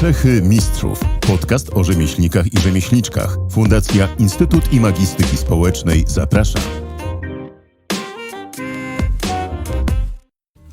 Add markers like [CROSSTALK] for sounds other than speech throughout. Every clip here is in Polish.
Cechy Mistrzów. Podcast o rzemieślnikach i rzemieślniczkach. Fundacja Instytut Imagistyki Społecznej zaprasza.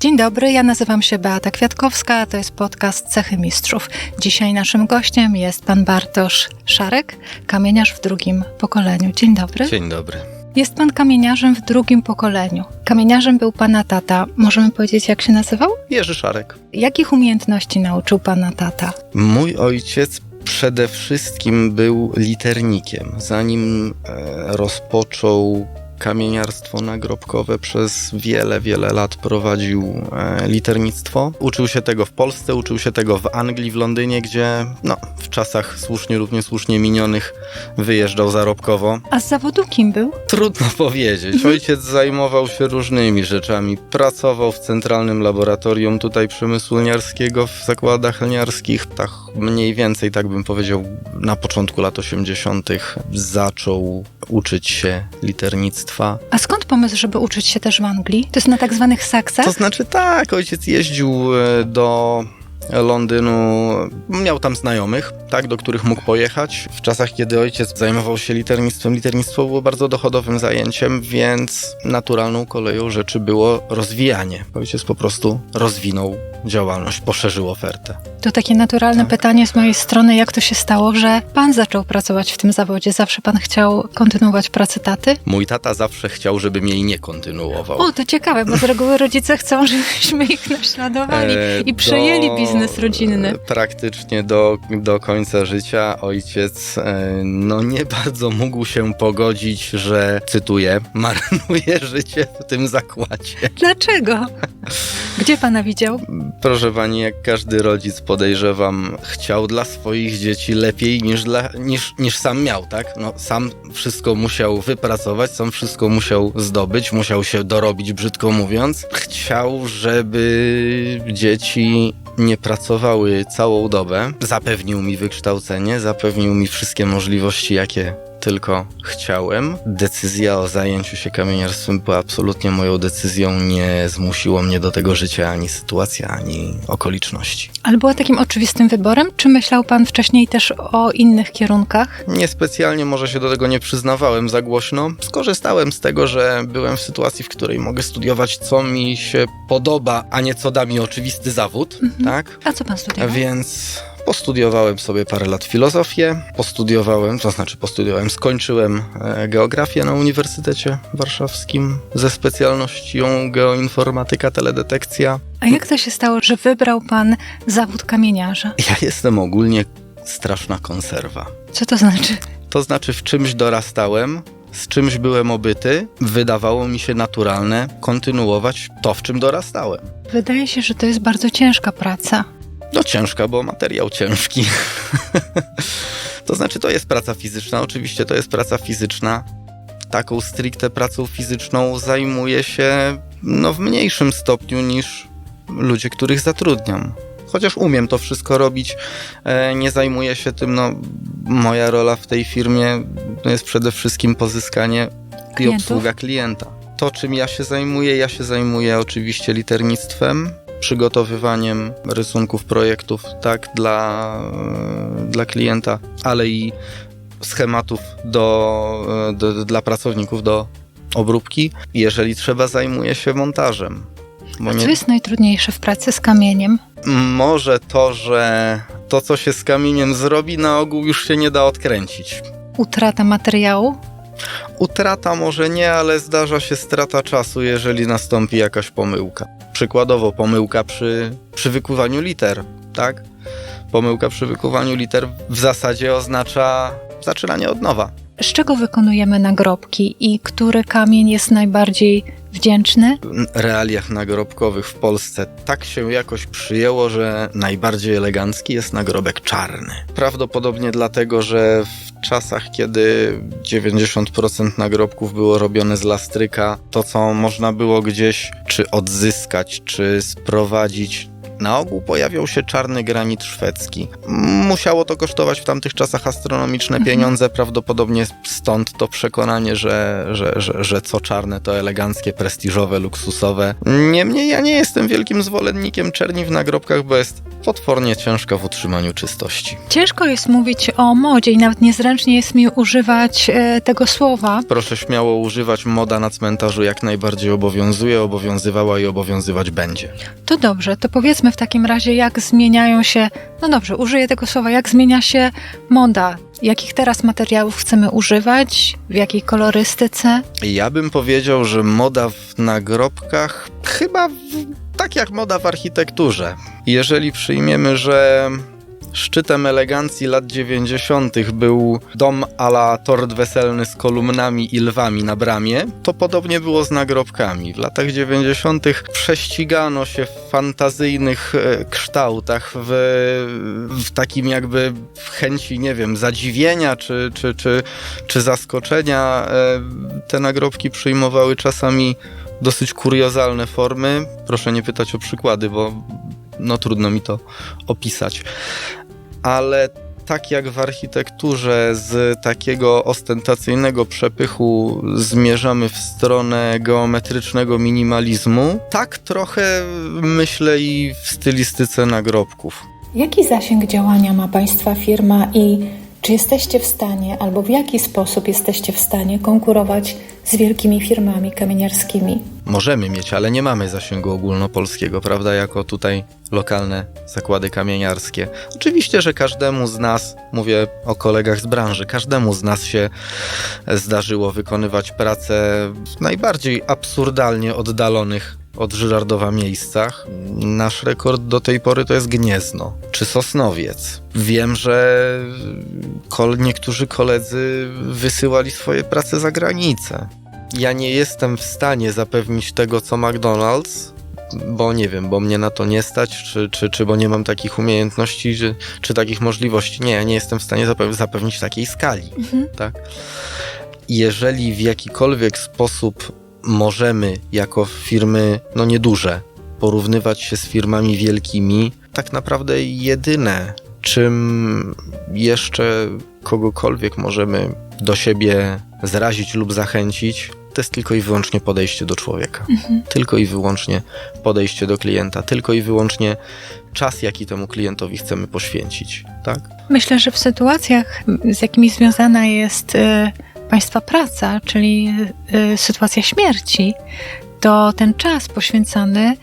Dzień dobry, ja nazywam się Beata Kwiatkowska, a to jest podcast Cechy Mistrzów. Dzisiaj naszym gościem jest pan Bartosz Szarek, kamieniarz w drugim pokoleniu. Dzień dobry. Dzień dobry. Jest pan kamieniarzem w drugim pokoleniu. Kamieniarzem był pana tata. Możemy powiedzieć, jak się nazywał? Jerzy Szarek. Jakich umiejętności nauczył pana tata? Mój ojciec przede wszystkim był liternikiem. Zanim e, rozpoczął kamieniarstwo nagrobkowe, przez wiele, wiele lat prowadził e, liternictwo. Uczył się tego w Polsce, uczył się tego w Anglii, w Londynie, gdzie no, w czasach słusznie lub niesłusznie minionych wyjeżdżał zarobkowo. A z zawodu kim był? Trudno [LAUGHS] powiedzieć. Ojciec zajmował się różnymi rzeczami. Pracował w centralnym laboratorium tutaj przemysłu lniarskiego w zakładach lniarskich. Tak mniej więcej, tak bym powiedział, na początku lat 80. zaczął uczyć się liternictwa. A skąd pomysł, żeby uczyć się też w Anglii? To jest na tak zwanych saksach? To znaczy tak, ojciec jeździł e, do Londynu, miał tam znajomych, tak, do których mógł pojechać. W czasach, kiedy ojciec zajmował się liternictwem, liternictwo było bardzo dochodowym zajęciem, więc naturalną koleją rzeczy było rozwijanie. Ojciec po prostu rozwinął działalność, poszerzył ofertę. To takie naturalne Tak. pytanie z mojej strony, jak to się stało, że pan zaczął pracować w tym zawodzie? Zawsze pan chciał kontynuować pracę taty? Mój tata zawsze chciał, żebym jej nie kontynuował. O, to ciekawe, bo z reguły rodzice chcą, [LAUGHS] żebyśmy ich naśladowali E, i przejęli do- biznes rodzinny. Praktycznie do, do końca życia ojciec e, no nie bardzo mógł się pogodzić, że, cytuję, [LAUGHS] marnuje życie w tym zakładzie. Dlaczego? Gdzie pana widział? Proszę pani, jak każdy rodzic podejrzewam, chciał dla swoich dzieci lepiej niż, dla, niż, niż sam miał, tak? No, sam wszystko musiał wypracować, sam wszystko musiał zdobyć, musiał się dorobić, brzydko mówiąc. Chciał, żeby dzieci nie pracowały całą dobę. Zapewnił mi wykształcenie, zapewnił mi wszystkie możliwości, jakie tylko chciałem. Decyzja o zajęciu się kamieniarstwem była absolutnie moją decyzją. Nie zmusiło mnie do tego życia ani sytuacja, ani okoliczności. Ale była takim oczywistym wyborem? Czy myślał pan wcześniej też o innych kierunkach? Niespecjalnie może się do tego nie przyznawałem za głośno. Skorzystałem z tego, że byłem w sytuacji, w której mogę studiować, co mi się podoba, a nie co da mi oczywisty zawód, tak? A co pan studiował? Więc postudiowałem sobie parę lat filozofię, postudiowałem, to znaczy postudiowałem, skończyłem e, geografię na Uniwersytecie Warszawskim ze specjalnością geoinformatyka, teledetekcja. A jak to się stało, że wybrał pan zawód kamieniarza? Ja jestem ogólnie straszna konserwa. Co to znaczy? To znaczy w czymś dorastałem, z czymś byłem obyty, wydawało mi się naturalne kontynuować to, w czym dorastałem. Wydaje się, że to jest bardzo ciężka praca. No ciężka, bo materiał ciężki. [LAUGHS] to znaczy, to jest praca fizyczna. Oczywiście to jest praca fizyczna. Taką stricte pracą fizyczną zajmuję się no, w mniejszym stopniu niż ludzie, których zatrudniam. Chociaż umiem to wszystko robić, e, nie zajmuję się tym. No, moja rola w tej firmie to jest przede wszystkim pozyskanie i Klientów? obsługa klienta. To, czym ja się zajmuję, ja się zajmuję oczywiście liternictwem, przygotowywaniem rysunków, projektów, tak, dla, dla klienta, ale i schematów do, do, dla pracowników do obróbki. Jeżeli trzeba, zajmuję się montażem. Bo A co jest najtrudniejsze w pracy z kamieniem? może to, że to, co się z kamieniem zrobi, na ogół już się nie da odkręcić. Utrata materiału? Utrata może nie, ale zdarza się strata czasu, jeżeli nastąpi jakaś pomyłka. Przykładowo pomyłka przy, przy wykuwaniu liter, tak? Pomyłka przy wykuwaniu liter w zasadzie oznacza zaczynanie od nowa. Z czego wykonujemy nagrobki i który kamień jest najbardziej wdzięczny? Realiach nagrobkowych w Polsce tak się jakoś przyjęło, że najbardziej elegancki jest nagrobek czarny. Prawdopodobnie dlatego, że w czasach, kiedy 90% nagrobków było robione z lastryka, to co można było gdzieś czy odzyskać, czy sprowadzić Na ogół pojawiał się czarny granit szwedzki. Musiało to kosztować w tamtych czasach astronomiczne Mhm. pieniądze, prawdopodobnie stąd to przekonanie, że, że, że, że co czarne to eleganckie, prestiżowe, luksusowe. Niemniej ja nie jestem wielkim zwolennikiem czerni w nagrobkach, bo jest potwornie ciężka w utrzymaniu czystości. Ciężko jest mówić o modzie i nawet niezręcznie jest mi używać e, tego słowa. Proszę śmiało używać, moda na cmentarzu jak najbardziej obowiązuje, obowiązywała i obowiązywać będzie. To dobrze, to powiedzmy w takim razie, jak zmieniają się, no dobrze, użyję tego słowa, jak zmienia się moda, jakich teraz materiałów chcemy używać, w jakiej kolorystyce. Ja bym powiedział, że moda w nagrobkach chyba w, tak jak moda w architekturze. Jeżeli przyjmiemy, że szczytem elegancji lat 90. był dom ala tort weselny z kolumnami i lwami na bramie, to podobnie było z nagrobkami. W latach 90. prześcigano się w fantazyjnych e, kształtach, w, w takim jakby chęci, nie wiem, zadziwienia czy, czy, czy, czy zaskoczenia. E, Te nagrobki przyjmowały czasami dosyć kuriozalne formy. Proszę nie pytać o przykłady, bo no trudno mi to opisać. Ale tak jak w architekturze z takiego ostentacyjnego przepychu zmierzamy w stronę geometrycznego minimalizmu, tak trochę myślę i w stylistyce nagrobków. Jaki zasięg działania ma Państwa firma i czy jesteście w stanie, albo w jaki sposób jesteście w stanie konkurować z wielkimi firmami kamieniarskimi? Możemy mieć, ale nie mamy zasięgu ogólnopolskiego, prawda? Jako tutaj lokalne zakłady kamieniarskie. Oczywiście, że każdemu z nas, mówię o kolegach z branży, każdemu z nas się zdarzyło wykonywać pracę w najbardziej absurdalnie oddalonych od Żyrardowa miejscach. Nasz rekord do tej pory to jest Gniezno czy Sosnowiec. Wiem, że kol- niektórzy koledzy wysyłali swoje prace za granicę. Ja nie jestem w stanie zapewnić tego, co McDonald's, bo nie wiem, bo mnie na to nie stać, czy, czy, czy bo nie mam takich umiejętności, czy, czy takich możliwości. Nie, ja nie jestem w stanie zape- zapewnić takiej skali, tak? Jeżeli w jakikolwiek sposób możemy jako firmy, no nieduże, porównywać się z firmami wielkimi, tak naprawdę jedyne, czym jeszcze kogokolwiek możemy do siebie zrazić lub zachęcić, to jest tylko i wyłącznie podejście do człowieka. Tylko i wyłącznie podejście do klienta, tylko i wyłącznie czas, jaki temu klientowi chcemy poświęcić, tak? Myślę, że w sytuacjach, z jakimi związana jest e, Państwa praca, czyli e, sytuacja śmierci, to ten czas poświęcany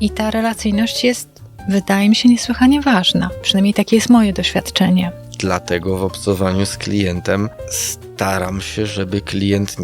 i ta relacyjność jest, wydaje mi się, niesłychanie ważna. Przynajmniej takie jest moje doświadczenie. Dlatego w obcowaniu z klientem staram się, żeby klient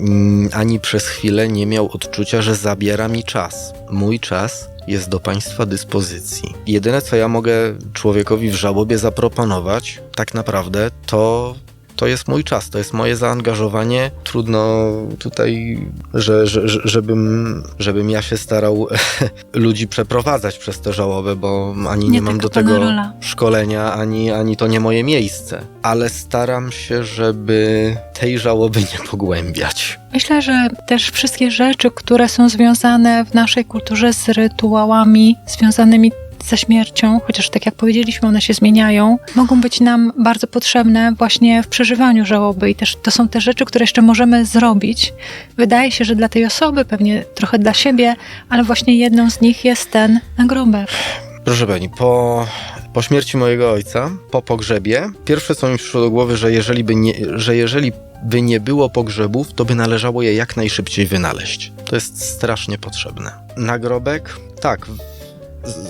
ani przez chwilę nie miał odczucia, że zabiera mi czas. Mój czas jest do Państwa dyspozycji. Jedyne, co ja mogę człowiekowi w żałobie zaproponować, tak naprawdę, to. To jest mój czas, to jest moje zaangażowanie. Trudno tutaj, że, że, że- żebym, żebym ja się starał [LAUGHS] ludzi przeprowadzać przez tę żałobę, bo ani nie, Nie mam do tego rola. szkolenia, ani, ani to nie moje miejsce. Ale staram się, żeby tej żałoby nie pogłębiać. Myślę, że też wszystkie rzeczy, które są związane w naszej kulturze z rytuałami związanymi ze śmiercią, chociaż tak jak powiedzieliśmy, one się zmieniają, mogą być nam bardzo potrzebne właśnie w przeżywaniu żałoby i też to są te rzeczy, które jeszcze możemy zrobić. Wydaje się, że dla tej osoby, pewnie trochę dla siebie, ale właśnie jedną z nich jest ten nagrobek. Proszę pani, po, po śmierci mojego ojca, po pogrzebie, pierwsze co mi przyszło do głowy, że jeżeli by nie, że jeżeli by nie było pogrzebów, to by należało je jak najszybciej wynaleźć. To jest strasznie potrzebne. Nagrobek, tak,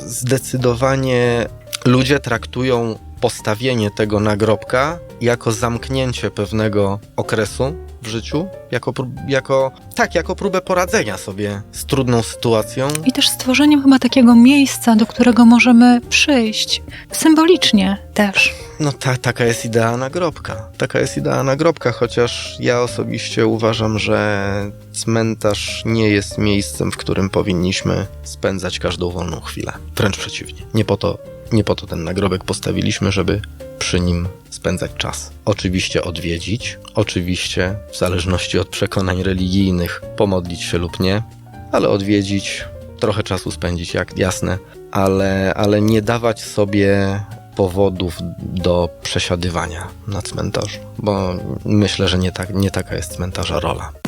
zdecydowanie ludzie traktują postawienie tego nagrobka jako zamknięcie pewnego okresu w życiu, jako, jako tak, jako próbę poradzenia sobie z trudną sytuacją, I też stworzeniem chyba takiego miejsca, do którego możemy przyjść. Symbolicznie też. No ta, taka jest idea nagrobka. Taka jest idea nagrobka, chociaż ja osobiście uważam, że cmentarz nie jest miejscem, w którym powinniśmy spędzać każdą wolną chwilę. Wręcz przeciwnie. Nie po to, nie po to ten nagrobek postawiliśmy, żeby przy nim spędzać czas. Oczywiście odwiedzić, oczywiście w zależności od przekonań religijnych pomodlić się lub nie, ale odwiedzić trochę czasu spędzić, jak jasne, ale, ale nie dawać sobie powodów do przesiadywania na cmentarzu, bo myślę, że nie, tak, nie taka jest cmentarza rola.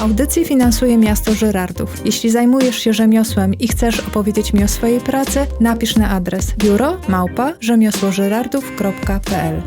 Audycję finansuje miasto Żyrardów. Jeśli zajmujesz się rzemiosłem i chcesz opowiedzieć mi o swojej pracy, napisz na adres biuro małpa rzemiosłożyrardów.pl.